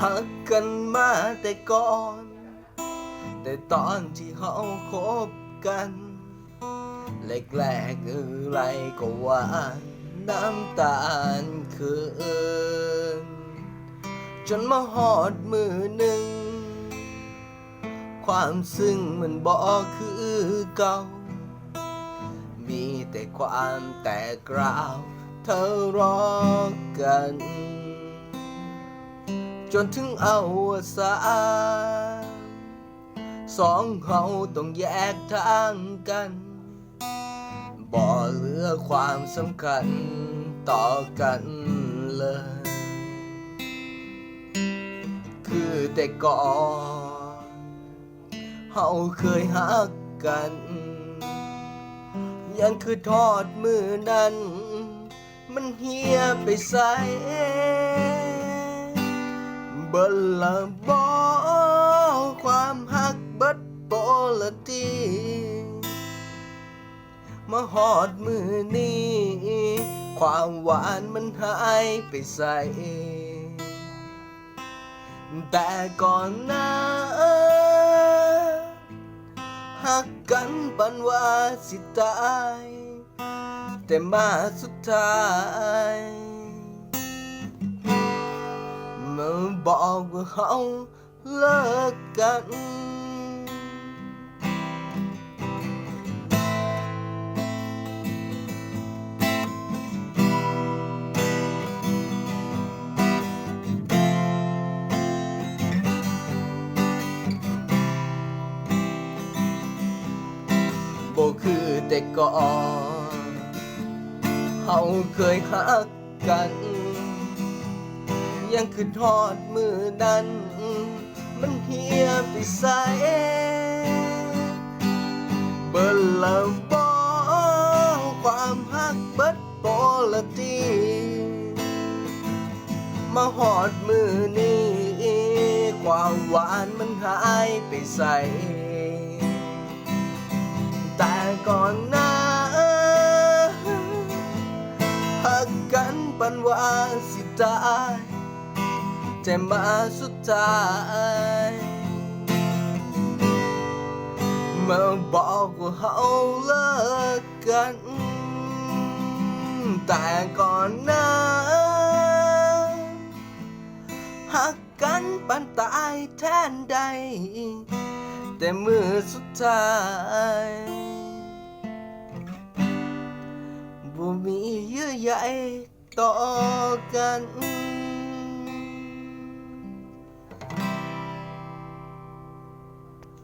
หักกันมาแต่ก่อน แต่ตอนที่เฮาคบกันแรกๆอะไรก็หวานน้ำตาลคืน จนมาหอดมือหนึ่ง ความซึ้งมันบอคือเก่า มีแต่ความแตกราวเธอรอกัน จนถึงเอาสานสองเขาต้องแยกทางกัน บ่เหลือความสำคัญต่อกันเลย คือแต่ก่อนเฮาเคยหักกัน ยังคือทอดมือนั้น มันเฮียไปใส่ บิดละบอความหักเบิดโปละทีมาหอดมือนี้ความหวานมันหายไปใส่แต่ก่อนหน้าหักกันปันว่าสิตาย แต่มาสุดท้าย มาบอกว่าเขาเลิกกันบ่คือแต่ก่อนเฮาเคยหักกัน ยังคือทอดมือนั้น มันเฮียไปใส่เบิดละบ่ความหักเบิดโปละทีมาหอดมือนี้ ความหวานมันหายไปใส่แต่ก่อนหน้าหักกันปันว่าสิตาย แต่มาสุดท้ายมาบอกว่าเขาเลิกกัน แต่ก่อนหน้าหักกันปันตายแทนใด แต่เมื่อสุดท้ายบ่มีเยื่อใยต่อกัน